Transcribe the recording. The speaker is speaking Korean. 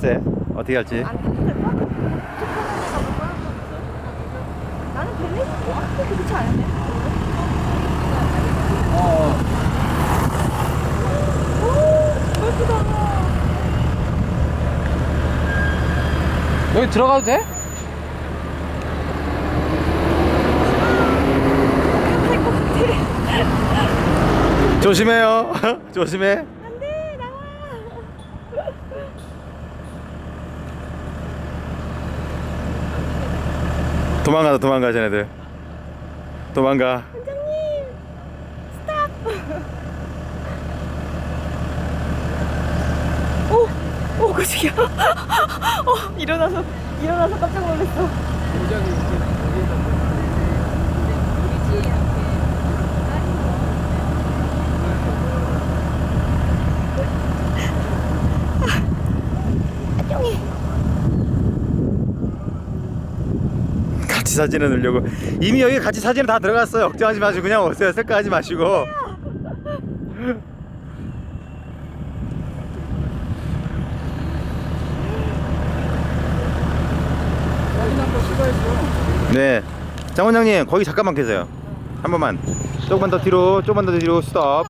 글쎄 어떻게 할지 안? 나는 별로 뭐 그렇지 않은데. 어. 오, 예쁘다. 여기 들어가도 돼? 같아. 조심해요 조심해 안돼 나와. 도망가다 도망가 쟤네들 도망가 원장님 스탑. 오, 오 깜짝이야. 어 일어나서 일어나서 깜짝 놀랐어. 안녕히. 같이 사진을 넣으려고. 이미 여기 같이 사진 다 들어갔어요. 걱정하지 마시고 그냥 오세요. 색깔하지 마시고. 네. 장 원장님 거기 잠깐만 계세요. 한 번만. 조금만 더 뒤로 조금만 더 뒤로. 스톱